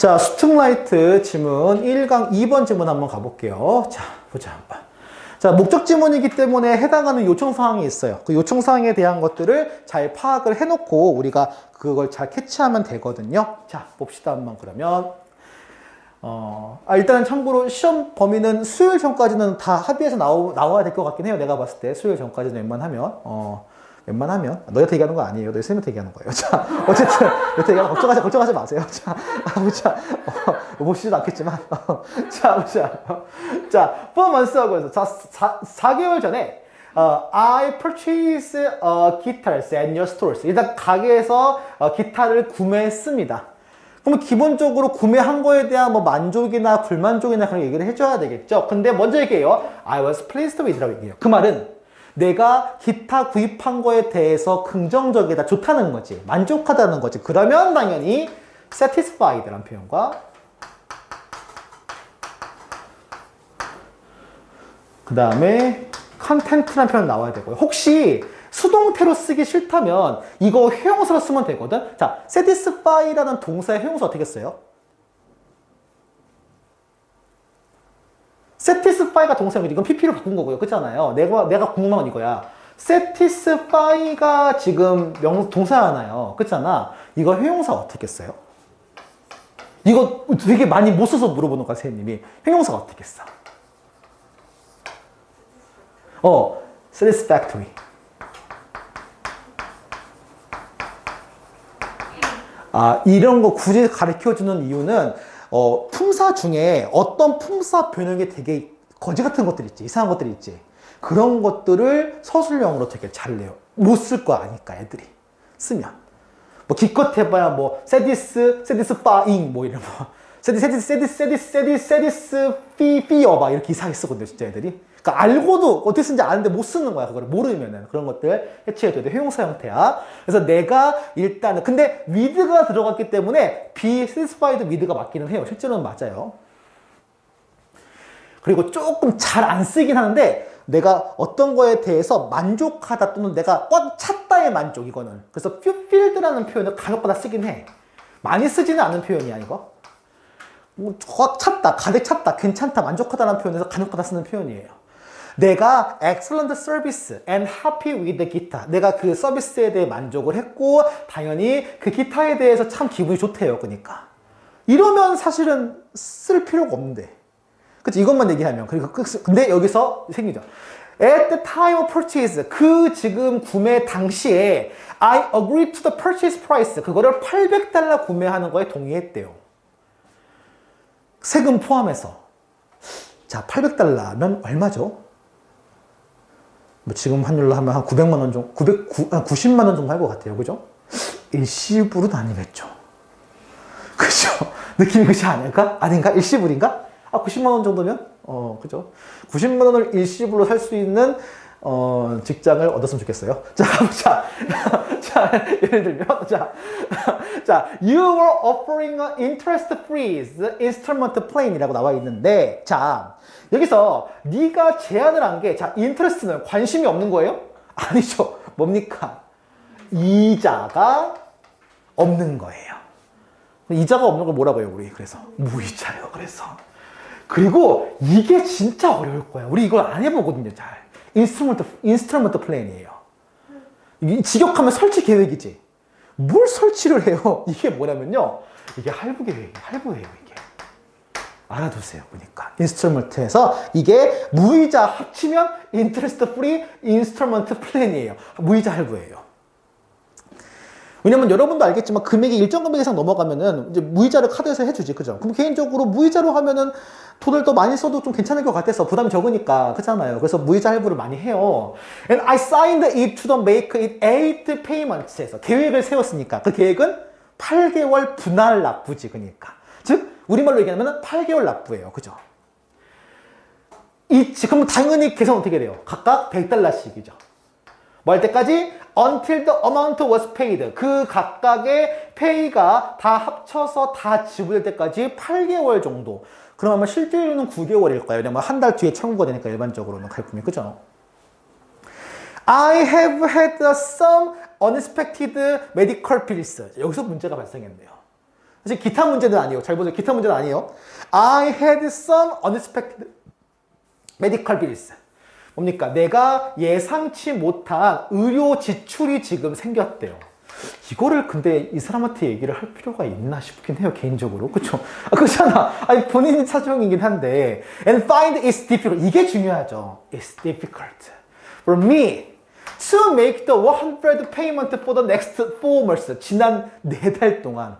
자, 스툼라이트 지문 1강 2번 지문 한번 가볼게요. 자, 보자. 한번. 자, 목적 지문이기 때문에 해당하는 요청 사항이 있어요. 그 요청 사항에 대한 것들을 잘 파악을 해놓고 우리가 그걸 잘 캐치하면 되거든요. 자, 봅시다 한번 그러면. 어, 아, 일단은 참고로 시험 범위는 수요일 전까지는 다 합의해서 나오, 나와야 될 것 같긴 해요. 내가 봤을 때. 수요일 전까지는 웬만하면. 어, 웬만하면. 너희한테 얘기하는 거 아니에요. 너희 쌤한테 얘기하는 거예요. 자, 어쨌든, 너희한테 얘기하는 거 걱정하지, 걱정하지 마세요. 자, 아, 보자. 어, 보시지도 않겠지만. 어, 자, 보자. 어, 자, 4 months ago. 자, 4, 4개월 전에, 어, I purchased a guitar at your stores. 일단 가게에서 어, 기타를 구매했습니다. 그럼 기본적으로 구매한 거에 대한 뭐 만족이나 불만족이나 그런 얘기를 해줘야 되겠죠. 근데 먼저 얘기해요. I was pleased with라고 얘기해요. 그 말은 내가 기타 구입한 거에 대해서 긍정적이다, 좋다는 거지. 만족하다는 거지. 그러면 당연히 satisfied라는 표현과 그 다음에 content라는 표현 나와야 되고요. 혹시 수동태로 쓰기 싫다면 이거 회용사로 쓰면 되거든. 자, satisfy라는 동사의 회용사 어떻게 써요? Satisfy가 동사면 이건 pp로 바꾼 거고요. 그렇잖아요. 내가 내가 궁금한 건 이거야. satisfy가 지금 명 동사잖아요. 그렇잖아. 이거 회용사 어떻게 써요? 이거 되게 많이 못 써서 물어보는 거야, 선생님이. 회용사가 어떻게 써? 어, satisfactory. 아, 이런 거 굳이 가르쳐 주는 이유는 어, 품사 중에 어떤 품사 변형이 되게 거지 같은 것들 있지, 이상한 것들 있지. 그런 것들을 서술형으로 되게 잘 내요. 못 쓸 거 아니까 애들이 쓰면. 뭐 기껏 해봐야 뭐 세디스, 세디스 파잉 뭐 이런 뭐 세디, 세디, 세디, 세디, 세디, 세디스 피, 피어 막 이렇게 이상하게 쓰거든요, 진짜 애들이. 그러니까 알고도 어떻게 쓰는지 아는데 못 쓰는 거야. 그걸 모르면은 그런 것들 해체해줘야 돼. 회용사 형태야. 그래서 내가 일단은 근데 with가 들어갔기 때문에 be satisfied with가 맞기는 해요. 실제로는 맞아요. 그리고 조금 잘 안 쓰긴 하는데 내가 어떤 거에 대해서 만족하다 또는 내가 꽉 찼다의 만족 이거는 그래서 fulfilled라는 표현을 간혹가다 쓰긴 해. 많이 쓰지는 않은 표현이야 이거. 뭐꽉 찼다, 가득 찼다, 괜찮다, 만족하다는 표현에서 간혹가다 쓰는 표현이에요. 내가 excellent service and happy with the guitar. 내가 그 서비스에 대해 만족을 했고 당연히 그 기타에 대해서 참 기분이 좋대요. 그러니까 이러면 사실은 쓸 필요가 없는데. 그치 이것만 얘기하면 그리고 끝. 근데 여기서 생기죠. At the time of purchase 그 지금 구매 당시에 I agree to the purchase price 그거를 800달러 구매하는 거에 동의했대요. 세금 포함해서. 자, 800달러면 얼마죠? 뭐 지금 환율로 하면 한 900만 원 정도, 900, 90만 원 정도 할 것 같아요. 그죠? 일시불은 아니겠죠. 그죠? 느낌이 그렇지 않을까? 아닌가? 일시불인가? 아, 90만 원 정도면? 어, 그죠? 90만 원을 일시불로 살 수 있는 어, 직장을 얻었으면 좋겠어요. 자, 자, 자, 예를 들면, 자, 자, you were offering an interest-free instrument plan이라고 나와 있는데, 자, 여기서 네가 제안을 한 게, 자, interest는 관심이 없는 거예요? 아니죠. 뭡니까? 이자가 없는 거예요. 이자가 없는 걸 뭐라고 해요, 우리? 그래서 무이자예요. 그래서. 그리고 이게 진짜 어려울 거야. 우리 이걸 안 해보거든요, 잘. 인스트루먼트, 인스트루먼트 플랜이에요. 이 직역하면 설치 계획이지. 뭘 설치를 해요? 이게 뭐냐면요. 이게 할부 계획이에요. 할부예요, 이게. 알아두세요. 보니까. 인스트루먼트에서 이게 무이자 합치면 인트레스트 프리 인스트루먼트 플랜이에요. 무이자 할부예요. 왜냐면 여러분도 알겠지만 금액이 일정 금액 이상 넘어가면은 이제 무이자를 카드에서 해주지, 그죠? 그럼 개인적으로 무이자로 하면은 돈을 더 많이 써도 좀 괜찮을 것 같아서 부담이 적으니까, 그렇잖아요. 그래서 무이자 할부를 많이 해요. And I signed it to the make it eight payments에서 계획을 세웠으니까 그 계획은 8개월 분할 납부지, 그러니까. 즉, 우리말로 얘기하면 8개월 납부예요, 그죠? 이, 그럼 당연히 계산 어떻게 돼요? 각각 100달러씩이죠. 뭐 할 때까지 until the amount was paid 그 각각의 페이가 다 합쳐서 다 지불될 때까지 8개월 정도 그러면 실제로는 9개월일까요? 왜냐면 한 달 뒤에 청구가 되니까 일반적으로는 갈품이 그죠? I have had some unexpected medical bills 여기서 문제가 발생했네요 이제 기타 문제는 아니에요. 잘 보세요. 기타 문제는 아니에요. I had some unexpected medical bills. 뭡니까? 내가 예상치 못한 의료 지출이 지금 생겼대요. 이거를 근데 이 사람한테 얘기를 할 필요가 있나 싶긴 해요, 개인적으로. 그쵸? 아, 그렇잖아. 아니, 본인 사정이긴 한데. And find it's difficult. 이게 중요하죠. It's difficult. For me to make the 100 payment for the next four months. 지난 네 달 동안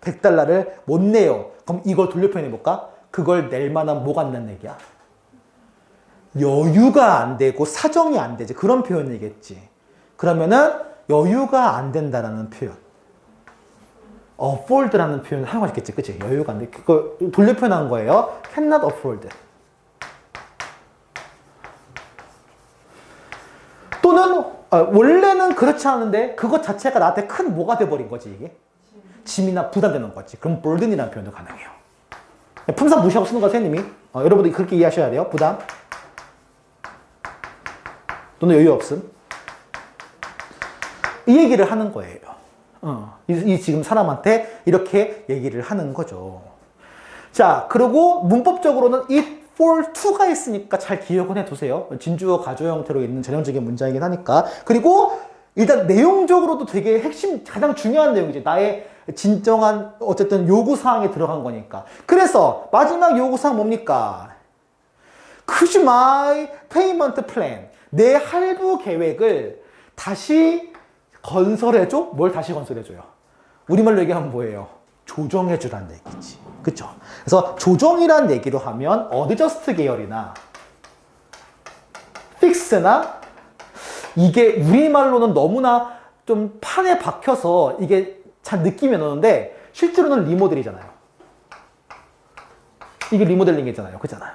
100달러를 못 내요. 그럼 이걸 돌려 표현해 볼까? 그걸 낼 만한 뭐가 안 된다는 얘기야? 여유가 안 되고 사정이 안 되지. 그런 표현이겠지. 그러면은 여유가 안 된다라는 표현. afford라는 표현을 하는 거겠지. 그치? 여유가 안 돼. 그거 돌려 표현한 거예요. cannot afford. 또는 어, 원래는 그렇지 않은데 그것 자체가 나한테 큰 뭐가 돼버린 거지 이게 짐이나 부담되는 거지 그럼 burden이라는 표현도 가능해요 품사 무시하고 쓰는 거 선생님이 어, 여러분들이 그렇게 이해하셔야 돼요 부담 또는 여유 없음 이 얘기를 하는 거예요 어, 이, 이 지금 사람한테 이렇게 얘기를 하는 거죠 자 그리고 문법적으로는 it for to가 있으니까 잘 기억은 해두세요. 진주어 가조 형태로 있는 전형적인 문장이긴 하니까. 그리고 일단 내용적으로도 되게 핵심 가장 중요한 내용이지. 나의 진정한 어쨌든 요구사항에 들어간 거니까. 그래서 마지막 요구사항 뭡니까? Could my payment plan? 내 할부 계획을 다시 건설해줘? 뭘 다시 건설해줘요? 우리말로 얘기하면 뭐예요? 조정해주라는 얘기지. 그쵸? 그래서 조정이란 얘기로 하면 어드저스트 계열이나 픽스나 이게 우리말로는 너무나 좀 판에 박혀서 이게 잘 느낌이 안 오는데 실제로는 리모델이잖아요. 이게 리모델링이잖아요. 그잖아요.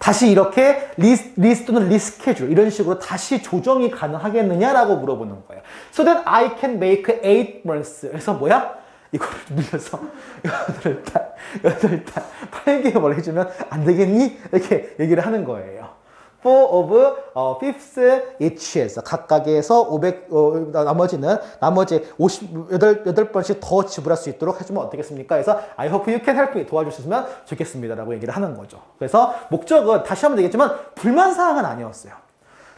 다시 이렇게 리스, 리스 또는 리스케줄 이런 식으로 다시 조정이 가능하겠느냐라고 물어보는 거예요. So that I can make eight months. 그래서 뭐야? 이거를 늘려서 여덟 달, 여덟 달, 8개월 해주면 안 되겠니? 이렇게 얘기를 하는 거예요. Four of 어, fifths each에서 각각에서 500 어, 나머지는 나머지 58 8번씩 더 지불할 수 있도록 해주면 어떻겠습니까? 그래서 I hope you can help me 도와줄 수 있으면 좋겠습니다 라고 얘기를 하는 거죠. 그래서 목적은 다시 하면 되겠지만 불만 사항은 아니었어요.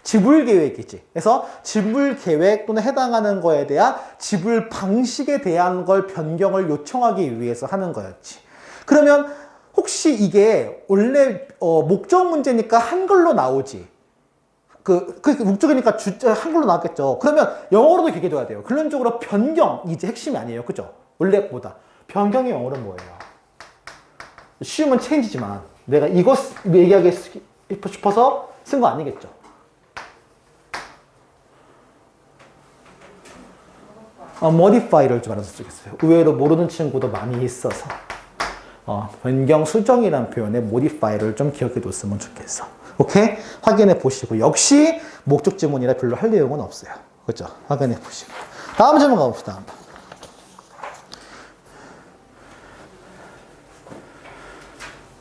지불 계획이지. 그래서 지불 계획 또는 해당하는 거에 대한 지불 방식에 대한 걸 변경을 요청하기 위해서 하는 거였지. 그러면 혹시 이게 원래 어, 목적 문제니까 한글로 나오지. 그, 그 목적이니까 주, 한글로 나왔겠죠. 그러면 영어로도 얘기해 줘야 돼요. 결론적으로 변경, 이제 핵심이 아니에요. 그죠? 원래 보다. 변경의 영어는 뭐예요? 쉬우면 체인지지만 내가 이것 얘기하기 싶어서 쓴 거 아니겠죠. 어, modify를 좀 알아서 쓰겠어요. 의외로 모르는 친구도 많이 있어서 어, 변경 수정이라는 표현에 modify를 좀 기억해 뒀으면 좋겠어. 오케이? 확인해 보시고 역시 목적 지문이라 별로 할 내용은 없어요. 그렇죠? 확인해 보시고 다음 질문 가봅시다.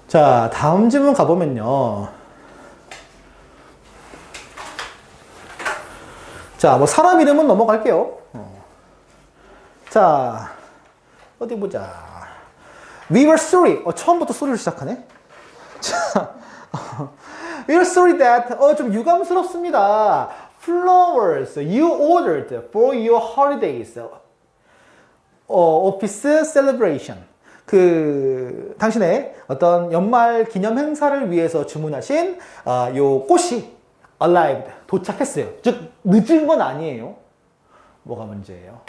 자, 다음 질문 가보면요. 자, 뭐 사람 이름은 넘어갈게요. 어. 자, 어디 보자. We were sorry. 어, 처음부터 소리를 시작하네. 자, we were sorry that 어, 좀 유감스럽습니다. Flowers you ordered for your holidays. 어, 오피스 셀러브레이션. 그 당신의 어떤 연말 기념 행사를 위해서 주문하신 아, 요 꽃이 arrived 도착했어요. 즉 늦은 건 아니에요. 뭐가 문제예요?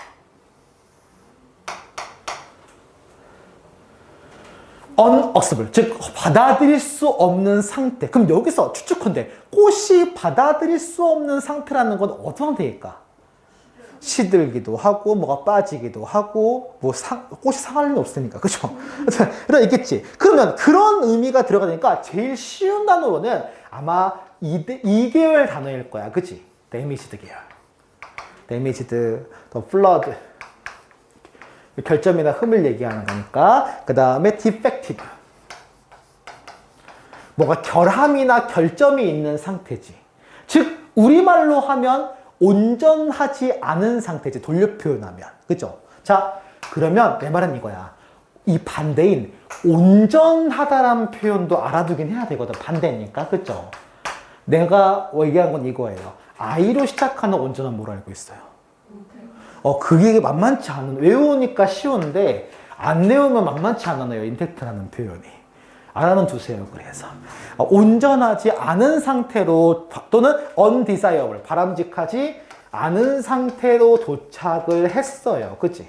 Unacceptable, 즉 받아들일 수 없는 상태. 그럼 여기서 추측컨대 꽃이 받아들일 수 없는 상태라는 건 어떤 상태일까? 시들기도 하고 뭐가 빠지기도 하고 뭐 상, 꽃이 상할 일은 없으니까 그죠? 그래 있겠지. 그러면 그런 의미가 들어가니까 제일 쉬운 단어로는 아마 2, 2계열 단어일 거야, 그치? 데미지드 계열. 데미지드, 더 플러드. 결점이나 흠을 얘기하는 거니까. 그 다음에 defective. 뭐가 결함이나 결점이 있는 상태지. 즉, 우리말로 하면 온전하지 않은 상태지. 돌려 표현하면. 그죠? 자, 그러면 내 말은 이거야. 이 반대인 온전하다라는 표현도 알아두긴 해야 되거든. 반대니까. 그죠? 내가 얘기한 건 이거예요. I로 시작하는 온전한 뭐로 알고 있어요? 어, 그게 만만치 않은, 외우니까 쉬운데, 안 외우면 만만치 않아요. 인텍트라는 표현이. 알아는 두세요. 그래서. 어, 온전하지 않은 상태로, 또는 undesirable, 바람직하지 않은 상태로 도착을 했어요. 그치?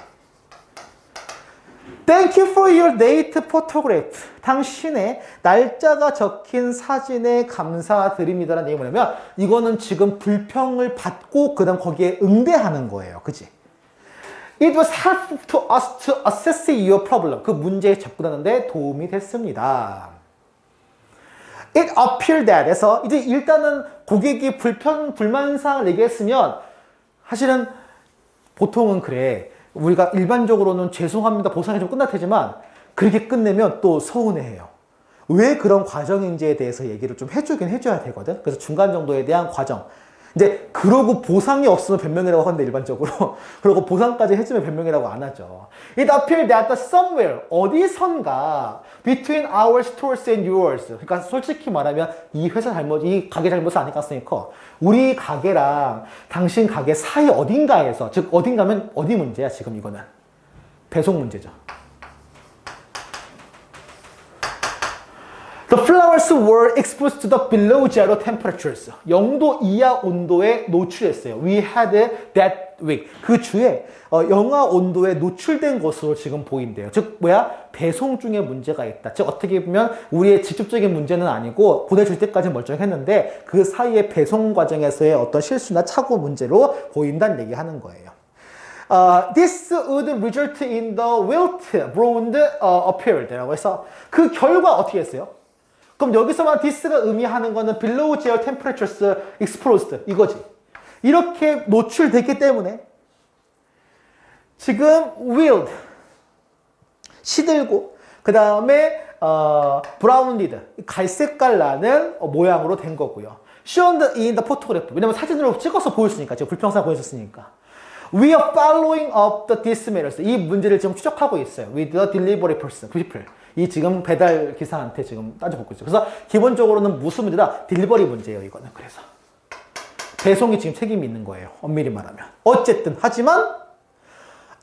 Thank you for your date photograph. 당신의 날짜가 적힌 사진에 감사드립니다라는 얘기 뭐냐면 이거는 지금 불평을 받고 그다음 거기에 응대하는 거예요. 그지? It was helpful to us to assess your problem. 그 문제에 접근하는데 도움이 됐습니다. It appeared that 에서 이제 일단은 고객이 불편 불만사항을 얘기했으면 사실은 보통은 그래. 우리가 일반적으로는 죄송합니다 보상해 좀 끝날 테지만 그렇게 끝내면 또 서운해해요. 왜 그런 과정인지에 대해서 얘기를 좀 해주긴 해줘야 되거든. 그래서 중간 정도에 대한 과정. 이제 그러고 보상이 없으면 변명이라고 하는데 일반적으로 그러고 보상까지 해주면 변명이라고 안 하죠. It appeared that somewhere 어디선가 between our stores and yours. 그러니까 솔직히 말하면 이 회사 잘못, 이 가게 잘못은 아닐 가능성이 커. 우리 가게랑 당신 가게 사이 어딘가에서 즉 어딘가면 어디 문제야 지금 이거는 배송 문제죠. The flowers were exposed to the below zero temperatures. 0도 이하 온도에 노출했어요. We had that week. 그 주에 어, 영하 온도에 노출된 것으로 지금 보인대요. 즉 뭐야? 배송 중에 문제가 있다. 즉 어떻게 보면 우리의 직접적인 문제는 아니고 보내줄 때까지 멀쩡했는데 그 사이에 배송 과정에서의 어떤 실수나 착오 문제로 보인다는 얘기하는 거예요. 어, this would result in the wilt blonde 어, appeared라고 해서 그 결과 어떻게 했어요? 그럼 여기서만 this가 의미하는 거는 below zero temperatures exposed 이거지. 이렇게 노출됐기 때문에 지금 wild 시들고 그 다음에 어, browned 갈색깔 나는 어, 모양으로 된 거고요. shown in the photograph 왜냐면 사진으로 찍어서 보였으니까 지금 불평사 보였었으니까 We are following up the this matters. 이 문제를 지금 추적하고 있어요. With the delivery person, people. 이 지금 배달 기사한테 지금 따져보고 있어요. 그래서 기본적으로는 무슨 문제다? 딜리버리 문제예요, 이거는. 그래서. 배송이 지금 책임이 있는 거예요. 엄밀히 말하면. 어쨌든, 하지만,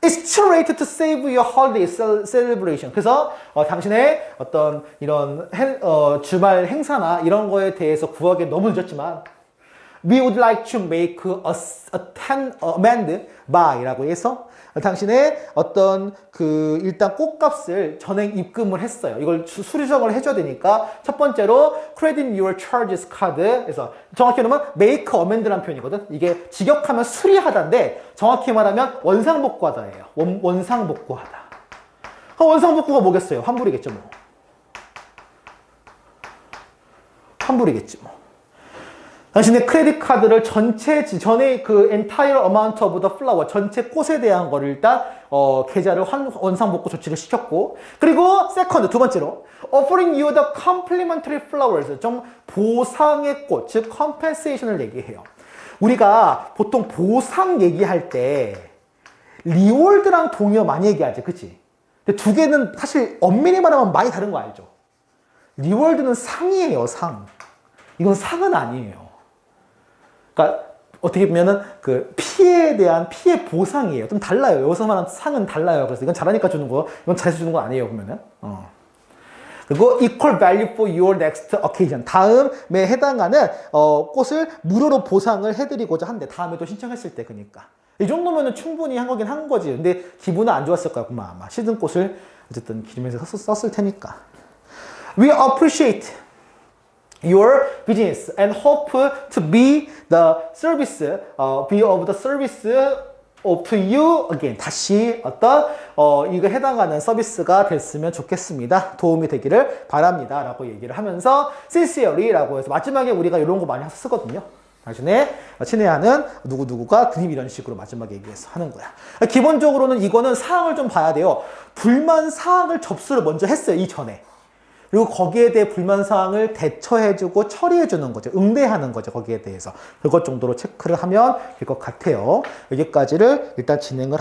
It's too late to save your holiday celebration. 그래서 어, 당신의 어떤 이런 행- 어, 주말 행사나 이런 거에 대해서 구하기 너무 늦었지만 We would like to make a, a ten amend by라고 해서 당신의 어떤 그 일단 꽃값을 전액 입금을 했어요. 이걸 수- 수리정을 해줘야 되니까 첫 번째로 credit your charges card에서 정확히 말하면 make amend라는 표현이거든. 이게 직역하면 수리하다인데 정확히 말하면 원상복구하다예요. 원, 원상복구하다. 아, 원상복구가 뭐겠어요? 환불이겠죠 뭐. 환불이겠지 뭐. 당신의 크레딧 카드를 전체 지- 전에 그 entire amount of the flower 전체 꽃에 대한 거를 일단 어, 계좌를 환, 원상복구 조치를 시켰고 그리고 세컨드 두 번째로 offering you the complimentary flowers 좀 보상의 꽃 즉 compensation을 얘기해요. 우리가 보통 보상 얘기할 때 리월드랑 동의어 많이 얘기하지, 그치? 근데 두 개는 사실 엄밀히 말하면 많이 다른 거 알죠? 리월드는 상이에요, 상. 이건 상은 아니에요. 그러니까 어떻게 보면은 그 피해에 대한 피해 보상이에요. 좀 달라요. 여기서 말하는 상은 달라요. 그래서 이건 잘하니까 주는 거, 이건 잘해서 주는 거 아니에요. 보면은. 어. 그리고 equal value for your next occasion. 다음에 해당하는 어, 꽃을 무료로 보상을 해드리고자 한대. 다음에 또 신청했을 때 그니까. 이 정도면은 충분히 한 거긴 한 거지. 근데 기분은 안 좋았을 거야. 아마 시든 꽃을 어쨌든 썼, 썼을 테니까. We appreciate your business and hope to be the service, 어, be of the service of to you again. 다시 어떤 어, 이거 해당하는 서비스가 됐으면 좋겠습니다. 도움이 되기를 바랍니다. 라고 얘기를 하면서 sincerely 라고 해서 마지막에 우리가 이런 거 많이 쓰거든요. 당신의 친애하는 누구누구가 그님 이런 식으로 마지막에 얘기해서 하는 거야. 기본적으로는 이거는 사항을 좀 봐야 돼요. 불만 사항을 접수를 먼저 했어요. 이전에. 그리고 거기에 대해 불만사항을 대처해주고 처리해주는 거죠. 응대하는 거죠. 거기에 대해서. 그것 정도로 체크를 하면 될 것 같아요. 여기까지를 일단 진행을 하고